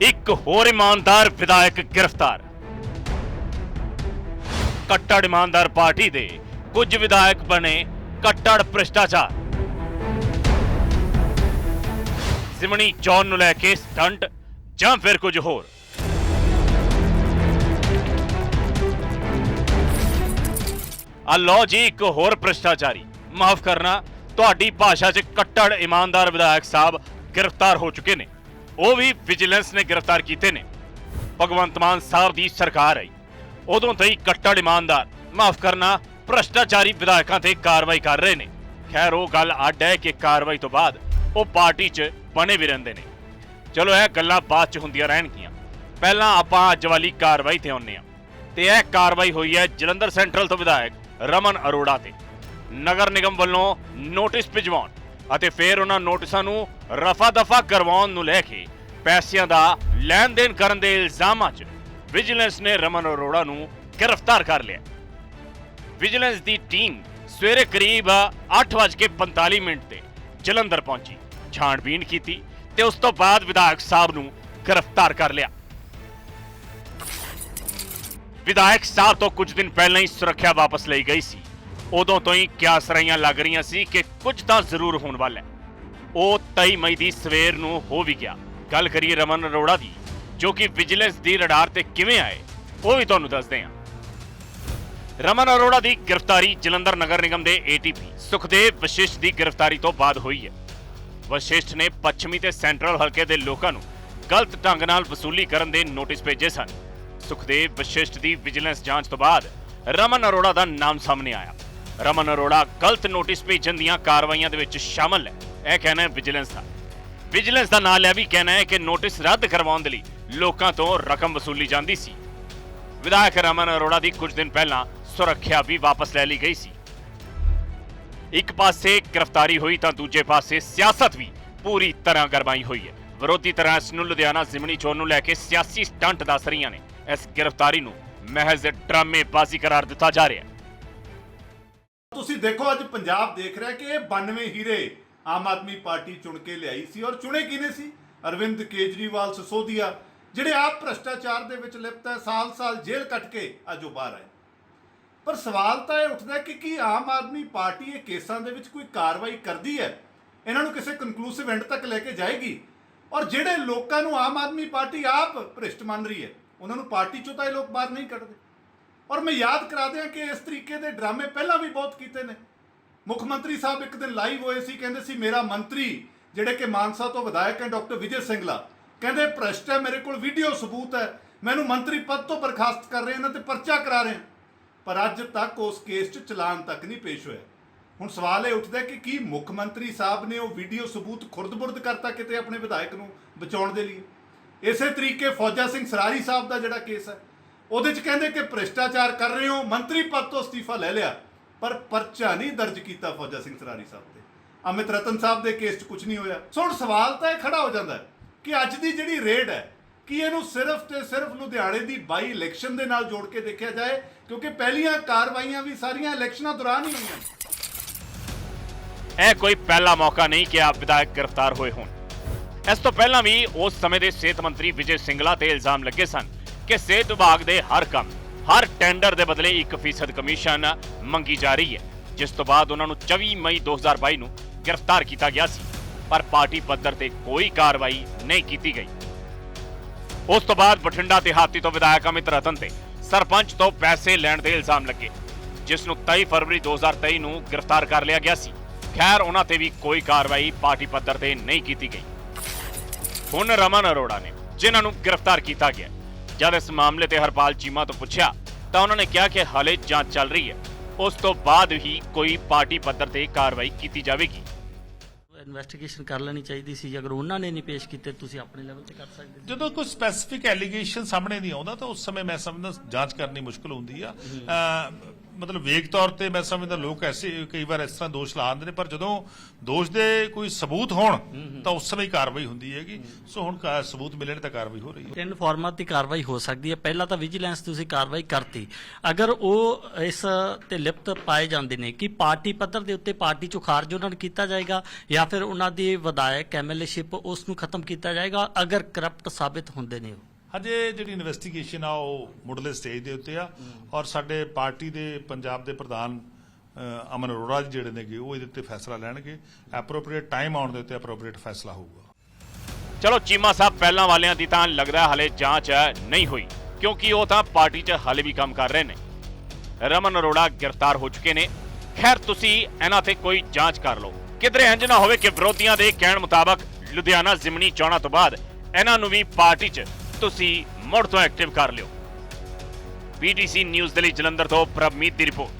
ਇੱਕ ਹੋਰ ਇਮਾਨਦਾਰ ਵਿਧਾਇਕ ਗ੍ਰਿਫਤਾਰ। ਕੱਟੜ ਇਮਾਨਦਾਰ ਪਾਰਟੀ ਦੇ ਕੁਝ ਵਿਧਾਇਕ ਬਣੇ ਕੱਟੜ ਭ੍ਰਿਸ਼ਟਾਚਾਰ। ਸਿਮਣੀ ਚੌਨ ਨੂੰ ਲੈ ਕੇ ਸਟੰਟ ਜਾਂ ਫਿਰ ਕੁਝ ਹੋਰ। ਆ ਲੋ ਜੀ ਇੱਕ ਹੋਰ ਭ੍ਰਿਸ਼ਟਾਚਾਰੀ। ਮਾਫ ਕਰਨਾ, ਤੁਹਾਡੀ ਭਾਸ਼ਾ 'ਚ ਕੱਟੜ ਇਮਾਨਦਾਰ ਵਿਧਾਇਕ ਸਾਹਿਬ ਗ੍ਰਿਫਤਾਰ ਹੋ ਚੁੱਕੇ ਨੇ। ਉਹ ਵੀ ਵਿਜੀਲੈਂਸ ਨੇ ਗ੍ਰਿਫਤਾਰ ਕੀਤੇ ਨੇ। ਭਗਵੰਤ ਮਾਨ ਸਾਹਿਬ ਦੀ ਸਰਕਾਰ ਆਈ। ਉਦੋਂ ਤੋਂ ਹੀ ਕੱਟੜ ਇਮਾਨਦਾਰ, ਮਾਫ ਕਰਨਾ, ਭ੍ਰਿਸ਼ਟਾਚਾਰੀ ਵਿਧਾਇਕਾਂ ਤੇ ਕਾਰਵਾਈ ਕਰ ਰਹੇ ਨੇ। ਖੈਰ, ਉਹ ਗੱਲ ਅੱਡ ਹੈ ਕਿ ਕਾਰਵਾਈ ਤੋਂ ਬਾਅਦ ਉਹ ਪਾਰਟੀ 'ਚ ਬਣੇ ਵੀ ਰਹਿੰਦੇ ਨੇ। ਚਲੋ, ਇਹ ਗੱਲਾਂ ਬਾਅਦ 'ਚ ਹੁੰਦੀਆਂ ਰਹਿਣਗੀਆਂ। ਪਹਿਲਾਂ ਆਪਾਂ ਅੱਜ ਵਾਲੀ ਕਾਰਵਾਈ ਤੇ ਆਉਂਦੇ ਹਾਂ। ਤੇ ਇਹ ਕਾਰਵਾਈ ਹੋਈ ਹੈ ਜਲੰਧਰ ਸੈਂਟਰਲ ਤੋਂ ਵਿਧਾਇਕ ਰਮਨ ਅਰੋੜਾ ਤੇ। ਨਗਰ ਨਿਗਮ ਵੱਲੋਂ ਨੋਟਿਸ ਭਿਜਵਾਉਣ। ਅਤੇ ਫਿਰ ਉਹਨਾਂ ਨੋਟਿਸਾਂ ਨੂੰ ਰਫਾ ਦਫਾ ਕਰਵਾਉਣ ਨੂੰ ਲੈ ਕੇ ਪੈਸਿਆਂ ਦਾ ਲੈਣ ਦੇਣ ਕਰਨ ਦੇ ਇਲਜ਼ਾਮਾਂ 'ਚ ਵਿਜੀਲੈਂਸ ਨੇ ਰਮਨ ਅਰੋੜਾ ਨੂੰ ਗ੍ਰਿਫਤਾਰ ਕਰ ਲਿਆ। ਵਿਜੀਲੈਂਸ ਦੀ ਟੀਮ ਸਵੇਰੇ ਕਰੀਬ 8:45 ਮਿੰਟ ਤੇ ਜਲੰਧਰ ਪਹੁੰਚੀ, ਛਾਣਬੀਣ ਕੀਤੀ ਤੇ ਉਸ ਤੋਂ ਬਾਅਦ ਵਿਧਾਇਕ ਸਾਹਿਬ ਨੂੰ ਗ੍ਰਿਫਤਾਰ ਕਰ ਲਿਆ। ਵਿਧਾਇਕ ਸਾਹਿਬ ਤੋਂ ਕੁਝ ਦਿਨ ਪਹਿਲਾਂ ਹੀ ਸੁਰੱਖਿਆ ਵਾਪਸ ਲਈ ਗਈ ਸੀ। ਉਦੋਂ ਤੋਂ ਹੀ ਕਿਆਸਰਾਈਆਂ ਲੱਗ ਰਹੀਆਂ ਸੀ ਕਿ ਕੁਝ ਤਾਂ ਜ਼ਰੂਰ ਹੋਣ ਵਾਲਾ ਹੈ। ਉਹ 23 ਮਈ ਦੀ ਸਵੇਰ ਨੂੰ ਹੋ ਵੀ ਗਿਆ। ਗੱਲ ਕਰੀਏ ਰਮਨ ਅਰੋੜਾ ਦੀ, ਜੋ ਕਿ ਵਿਜੀਲੈਂਸ ਦੀ ਰਡਾਰ ਤੇ ਕਿਵੇਂ ਆਏ, ਉਹ ਵੀ ਤੁਹਾਨੂੰ ਦੱਸਦੇ ਹਾਂ। ਰਮਨ ਅਰੋੜਾ ਦੀ ਗ੍ਰਿਫਤਾਰੀ ਜਲੰਧਰ ਨਗਰ ਨਿਗਮ ਦੇ ਏਟੀਪੀ ਸੁਖਦੇਵ ਵਸ਼ਿਸ਼ ਦੀ ਗ੍ਰਿਫਤਾਰੀ ਤੋਂ ਬਾਅਦ ਹੋਈ ਹੈ। ਵਸ਼ਿਸ਼ਟ ਨੇ ਪੱਛਮੀ ਤੇ ਸੈਂਟਰਲ ਹਲਕੇ ਦੇ ਲੋਕਾਂ ਨੂੰ ਗਲਤ ਢੰਗ ਨਾਲ ਵਸੂਲੀ ਕਰਨ ਦੇ ਨੋਟਿਸ ਭੇਜੇ ਸਨ। ਸੁਖਦੇਵ ਵਸ਼ਿਸ਼ਟ ਦੀ ਵਿਜੀਲੈਂਸ ਜਾਂਚ ਤੋਂ ਬਾਅਦ ਰਮਨ ਅਰੋੜਾ ਦਾ ਨਾਮ ਸਾਹਮਣੇ ਆਇਆ। ਰਮਨ ਅਰੋੜਾ ਗਲਤ ਨੋਟਿਸ ਭੇਜਣ ਦੀਆਂ ਕਾਰਵਾਈਆਂ ਦੇ ਵਿੱਚ ਸ਼ਾਮਲ ਹੈ। ਇਹ ਕਹਿਣਾ ਹੈ ਵਿਜੀਲੈਂਸ ਦਾ। ਵਿਜੀਲੈਂਸ ਦਾ ਨਾਂ ਲਿਆ ਵੀ ਕਹਿਣਾ ਹੈ ਕਿ ਨੋਟਿਸ ਰੱਦ ਕਰਵਾਉਣ ਦੇ ਲਈ ਲੋਕਾਂ ਤੋਂ ਰਕਮ ਵਸੂਲੀ ਜਾਂਦੀ ਸੀ। ਵਿਧਾਇਕ ਰਮਨ ਅਰੋੜਾ ਦੀ ਕੁਝ ਦਿਨ ਪਹਿਲਾਂ ਸੁਰੱਖਿਆ ਵੀ ਵਾਪਸ ਲੈ ਲਈ ਗਈ ਸੀ। ਇੱਕ ਪਾਸੇ ਗ੍ਰਿਫਤਾਰੀ ਹੋਈ ਤਾਂ ਦੂਜੇ ਪਾਸੇ ਸਿਆਸਤ ਵੀ ਪੂਰੀ ਤਰ੍ਹਾਂ ਗਰਮਾਈ ਹੋਈ ਹੈ। ਵਿਰੋਧੀ ਤਰ੍ਹਾਂ ਇਸ ਨੂੰ ਲੁਧਿਆਣਾ ਜ਼ਿਮਨੀ ਚੋਣ ਨੂੰ ਲੈ ਕੇ ਸਿਆਸੀ ਸਟੰਟ ਦੱਸ ਰਹੀਆਂ ਨੇ। ਇਸ ਗ੍ਰਿਫਤਾਰੀ ਨੂੰ ਮਹਿਜ਼ ਡਰਾਮੇਬਾਜ਼ੀ ਕਰਾਰ ਦਿੱਤਾ ਜਾ ਰਿਹਾ ਹੈ। ਤੁਸੀਂ ਦੇਖੋ, ਅੱਜ ਪੰਜਾਬ ਦੇਖ ਰਿਹਾ ਕਿ ਇਹ 92 ਹੀਰੇ ਆਮ ਆਦਮੀ ਪਾਰਟੀ ਚੁਣ ਕੇ ਲਿਆਈ ਸੀ ਔਰ ਚੁਣੇ ਕਿਨੇ ਸੀ? ਅਰਵਿੰਦ ਕੇਜਰੀਵਾਲ ਸਸੋਦੀਆ, ਜਿਹੜੇ ਆਪ ਭ੍ਰਸ਼ਟਾਚਾਰ ਦੇ ਵਿੱਚ ਲਿਪਤ ਹੈ, ਸਾਲ-ਸਾਲ ਜੇਲ੍ਹ ਕੱਟ ਕੇ ਅੱਜ ਉਹ ਬਾਹਰ ਆਏ। ਪਰ ਸਵਾਲ ਤਾਂ ਇਹ ਉੱਠਦਾ ਕਿ ਕੀ ਆਮ ਆਦਮੀ ਪਾਰਟੀ ਇਹ ਕੇਸਾਂ ਦੇ ਵਿੱਚ ਕੋਈ ਕਾਰਵਾਈ ਕਰਦੀ ਹੈ? ਇਹਨਾਂ ਨੂੰ ਕਿਸੇ ਕਨਕਲੂਸਿਵ ਐਂਡ ਤੱਕ ਲੈ ਕੇ ਜਾਏਗੀ? ਔਰ ਜਿਹੜੇ ਲੋਕਾਂ ਨੂੰ ਆਮ ਆਦਮੀ ਪਾਰਟੀ ਆਪ ਭ੍ਰਿਸ਼ਟ ਮੰਨ ਰਹੀ ਹੈ, ਉਹਨਾਂ ਨੂੰ ਪਾਰਟੀ ਚੋਂ ਤਾਂ ਇਹ ਲੋਕ ਬਾਹਰ ਨਹੀਂ ਕੱਢਦੇ। ਔਰ ਮੈਂ ਯਾਦ ਕਰਾ ਦਿਆਂ ਕਿ ਇਸ ਤਰੀਕੇ ਦੇ ਡਰਾਮੇ ਪਹਿਲਾਂ ਵੀ ਬਹੁਤ ਕੀਤੇ ਨੇ। ਮੁੱਖ ਮੰਤਰੀ ਸਾਹਿਬ ਇੱਕ ਦਿਨ ਲਾਈਵ ਹੋਏ ਸੀ, ਕਹਿੰਦੇ ਸੀ, ਮੇਰਾ ਮੰਤਰੀ, ਜਿਹੜੇ ਕਿ ਮਾਨਸਾ ਤੋਂ ਵਿਧਾਇਕ ਹੈ, ਡਾਕਟਰ ਵਿਜੇ ਸਿੰਗਲਾ, ਕਹਿੰਦੇ ਭ੍ਰਸ਼ਟ ਹੈ, ਮੇਰੇ ਕੋਲ ਵੀਡੀਓ ਸਬੂਤ ਹੈ, ਮੈਨੂੰ ਮੰਤਰੀ ਪਦ ਤੋਂ ਬਰਖਾਸਤ ਕਰ ਰਹੇ, ਇਹਨਾਂ ਤੇ ਪਰਚਾ ਕਰਾ ਰਹੇ ਪਰ ਅੱਜ ਤੱਕ ਉਸ ਕੇਸ 'ਚ ਚਲਾਨ ਤੱਕ ਨਹੀਂ ਪੇਸ਼ ਹੋਇਆ। ਹੁਣ ਸਵਾਲ ਇਹ ਉੱਠਦਾ ਕਿ ਕੀ ਮੁੱਖ ਮੰਤਰੀ ਸਾਹਿਬ ਨੇ ਉਹ ਵੀਡੀਓ ਸਬੂਤ ਖੁਰਦ-ਬੁਰਦ ਕਰਤਾ ਕਿਤੇ ਆਪਣੇ ਵਿਧਾਇਕ ਨੂੰ ਬਚਾਉਣ ਦੇ ਲਈ? ਇਸੇ ਤਰੀਕੇ ਫੌਜਾ ਸਿੰਘ ਸਰਾਰੀ ਸਾਹਿਬ ਦਾ ਜਿਹੜਾ ਕੇਸ ਹੈ ਉਹਦੇ 'ਚ ਕਹਿੰਦੇ ਕਿ ਭ੍ਰਿਸ਼ਟਾਚਾਰ ਕਰ ਰਹੇ ਹੋ, ਮੰਤਰੀ ਪਦ ਤੋਂ ਅਸਤੀਫਾ ਲੈ ਲਿਆ, ਪਰ ਪਰਚਾ ਨਹੀਂ ਦਰਜ ਕੀਤਾ ਫੌਜਾ ਸਿੰਘ ਸਰਾਰੀ ਸਾਹਿਬ ਤੇ। ਅਮਿਤ ਰਤਨ ਸਾਹਿਬ ਦੇ ਕੇਸ 'ਚ ਕੁਝ ਨਹੀਂ ਹੋਇਆ। ਸੋ ਹੁਣ ਸਵਾਲ ਤਾਂ ਇਹ ਖੜਾ ਹੋ ਜਾਂਦਾ ਕਿ ਅੱਜ ਦੀ ਜਿਹੜੀ ਰੇਡ ਹੈ, ਕਿ ਇਹਨੂੰ ਸਿਰਫ ਤੇ ਸਿਰਫ ਲੁਧਿਆਣੇ ਦੀ ਬਾਈ ਇਲੈਕਸ਼ਨ ਦੇ ਨਾਲ ਜੋੜ ਕੇ ਦੇਖਿਆ ਜਾਏ? ਕਿਉਂਕਿ ਪਹਿਲੀਆਂ ਕਾਰਵਾਈਆਂ ਵੀ ਸਾਰੀਆਂ ਇਲੈਕਸ਼ਨਾਂ ਦੌਰਾਨ ਹੀ ਹੋਈਆਂ ਇਹ ਕੋਈ ਪਹਿਲਾ ਮੌਕਾ ਨਹੀਂ ਕਿ ਆਪ ਵਿਧਾਇਕ ਗ੍ਰਿਫਤਾਰ ਹੋਏ ਹੋਣ। ਇਸ ਤੋਂ ਪਹਿਲਾਂ ਵੀ ਉਸ ਸਮੇਂ ਦੇ ਸਿਹਤ ਮੰਤਰੀ ਵਿਜੇ ਸਿੰਗਲਾ ਤੇ ਇਲਜ਼ਾਮ ਲੱਗੇ ਸਨ ਕਿ ਸਿਹਤ ਵਿਭਾਗ ਦੇ ਹਰ ਕੰਮ, ਹਰ ਟੈਂਡਰ ਦੇ ਬਦਲੇ 1% ਕਮਿਸ਼ਨ ਮੰਗੀ ਜਾ ਰਹੀ ਹੈ, ਜਿਸ ਤੋਂ ਬਾਅਦ ਉਹਨਾਂ ਨੂੰ 24 ਮਈ 2022 ਨੂੰ ਗ੍ਰਿਫਤਾਰ ਕੀਤਾ ਗਿਆ ਸੀ, ਪਰ ਪਾਰਟੀ ਪੱਧਰ ਤੇ ਕੋਈ ਕਾਰਵਾਈ ਨਹੀਂ ਕੀਤੀ ਗਈ। ਉਸ ਤੋਂ ਬਾਅਦ ਬਠਿੰਡਾ ਦਿਹਾਤੀ ਤੋਂ ਵਿਧਾਇਕ ਅਮਿਤ ਰਤਨ ਤੇ ਸਰਪੰਚ ਤੋਂ ਪੈਸੇ ਲੈਣ ਦੇ ਇਲਜ਼ਾਮ ਲੱਗੇ, ਜਿਸ ਨੂੰ 23 ਫਰਵਰੀ 2023 ਨੂੰ ਗ੍ਰਿਫਤਾਰ ਕਰ ਲਿਆ ਗਿਆ ਸੀ। ਖੈਰ, ਉਹਨਾਂ ਤੇ ਵੀ ਕੋਈ ਕਾਰਵਾਈ ਪਾਰਟੀ ਪੱਧਰ ਤੇ ਨਹੀਂ ਕੀਤੀ ਗਈ। ਹੁਣ ਰਮਨ ਅਰੋੜਾ ਨੇ, ਜਿਨ੍ਹਾਂ ਨੂੰ ਗ੍ਰਿਫਤਾਰ ਕੀਤਾ ਗਿਆ। ਜਦ ਇਸ ਮਾਮਲੇ ਤੇ ਹਰਪਾਲ ਚੀਮਾ ਤੋਂ ਪੁੱਛਿਆ ਤਾਂ ਉਹਨਾਂ ਨੇ ਕਿਹਾ ਕਿ ਹਾਲੇ ਜਾਂਚ ਚੱਲ ਰਹੀ ਹੈ। ਉਸ ਤੋਂ ਬਾਅਦ ਹੀ ਕੋਈ ਪਾਰਟੀ ਪੱਧਰ ਤੇ ਕਾਰਵਾਈ ਕੀਤੀ ਜਾਵੇਗੀ। ਇਨਵੈਸਟੀਗੇਸ਼ਨ ਕਰ ਲੈਣੀ ਚਾਹੀਦੀ ਸੀ ਜੇ ਅਗਰ ਉਹਨਾਂ ਨੇ ਨਹੀਂ ਪੇਸ਼ ਕੀਤੇ ਤੁਸੀਂ ਆਪਣੇ ਲੈਵਲ ਤੇ ਕਰ ਸਕਦੇ ਸੀ ਜਦੋਂ ਕੋਈ ਸਪੈਸੀਫਿਕ ਐਲੀਗੇਸ਼ਨ ਸਾਹਮਣੇ ਨਹੀਂ ਆਉਂਦਾ ਤਾਂ ਉਸ ਸਮੇਂ ਮੈਂ ਸਮਝਦਾ ਜਾਂਚ ਕਰਨੀ ਮੁਸ਼ਕਲ ਹੁੰਦੀ ਆ। ਮਤਲਬ ਵੇਗ ਤੌਰ ਤੇ ਮੈਂ ਸਮਝਦਾ ਲੋਕ ਐਸੇ ਕਈ ਵਾਰ ਇਸ ਤਰ੍ਹਾਂ ਦੋਸ਼ ਲਾਉਂਦੇ ਨੇ, ਪਰ ਜਦੋਂ ਦੋਸ਼ ਦੇ ਕੋਈ ਸਬੂਤ ਹੋਣ, ਤਾਂ ਉਸ ਸਮੇਂ ਕਾਰਵਾਈ ਹੁੰਦੀ ਹੈਗੀ। ਸੋ ਹੁਣ ਸਬੂਤ ਮਿਲਣ ਤਾਂ ਕਾਰਵਾਈ ਹੋ ਰਹੀ ਹੈ। ਤਿੰਨ ਫਾਰਮਾਂ ਦੀ ਕਾਰਵਾਈ ਹੋ ਸਕਦੀ ਹੈ। ਪਹਿਲਾਂ ਤਾਂ ਵਿਜੀਲੈਂਸ ਤੁਸੀਂ ਕਾਰਵਾਈ ਕਰਤੀ। ਅਗਰ ਉਹ ਇਸ ਤੇ ਲਿਪਤ ਪਾਏ ਜਾਂਦੇ ਨੇ ਕਿ ਪਾਰਟੀ ਪੱਧਰ ਦੇ ਉੱਤੇ ਪਾਰਟੀ ਚੋਂ ਖਾਰਜ ਉਹਨਾਂ ਨੂੰ ਕੀਤਾ ਜਾਏਗਾ ਜਾਂ ਫਿਰ ਉਹਨਾਂ ਦੀ ਵਿਧਾਇਕ ਐਮਐਲਏਸ਼ਿਪ ਉਸ ਨੂੰ ਖਤਮ ਕੀਤਾ ਜਾਏਗਾ, ਅਗਰ ਕਰਪਟ ਸਾਬਿਤ ਹੁੰਦੇ ਨੇ ਉਹ। ਹਜੇ ਜਿਹੜੀ ਇਨਵੈਸਟੀਗੇਸ਼ਨ ਆ ਉਹ ਮੁੱਢਲੇ ਸਟੇਜ ਦੇ ਉੱਤੇ ਆ। ਔਰ ਸਾਡੇ ਪਾਰਟੀ ਦੇ ਪੰਜਾਬ ਦੇ ਪ੍ਰਧਾਨ ਅਮਨ ਅਰੋੜਾ ਜੀ ਜਿਹੜੇ ਨੇਗੇ ਉਹ ਇਹਦੇ ਉੱਤੇ ਫੈਸਲਾ ਲੈਣਗੇ। ਐਪਰੋਪ੍ਰੀਏਟ ਟਾਈਮ ਆਉਣ ਦੇ ਉੱਤੇ ਐਪਰੋਪ੍ਰੀਏਟ ਫੈਸਲਾ ਹੋਊਗਾ। ਚਲੋ ਚੀਮਾ ਸਾਹਿਬ ਪਹਿਲਾਂ ਵਾਲਿਆਂ ਦੀ ਤਾਂ ਲੱਗਦਾ ਹਲੇ ਜਾਂਚ ਨਹੀਂ ਹੋਈ। ਕਿਉਂਕਿ ਉਹ ਤਾਂ ਪਾਰਟੀ 'ਚ ਹਲੇ ਵੀ ਕੰਮ ਕਰ ਰਹੇ ਨੇ। ਰਮਨ ਅਰੋੜਾ ਗ੍ਰਿਫਤਾਰ ਹੋ ਚੁੱਕੇ ਨੇ। ਖੈਰ ਤੁਸੀਂ ਇਹਨਾਂ ਤੇ ਕੋਈ ਜਾਂਚ ਕਰ ਲਓ। ਕਿਧਰੇ ਇੰਜ ਨਾ ਹੋਵੇ ਕਿ ਵਿਰੋਧੀਆਂ ਦੇ ਕਹਿਣ ਮੁਤਾਬਕ ਲੁਧਿਆਣਾ ਜ਼ਿਮਨੀ ਚੋਣਾਂ ਤੋਂ ਬਾਅਦ ਇਹਨਾਂ ਨੂੰ ਵੀ ਪਾਰਟੀ 'ਚ ਤੁਸੀਂ ਮੁੜ ਤੋਂ ਐਕਟਿਵ ਕਰ ਲਿਓ। ਪੀਟੀਸੀ ਨਿਊਜ਼ ਦੇ ਲਈ ਜਲੰਧਰ ਤੋਂ ਪ੍ਰਭਮੀਤ ਦੀ ਰਿਪੋਰਟ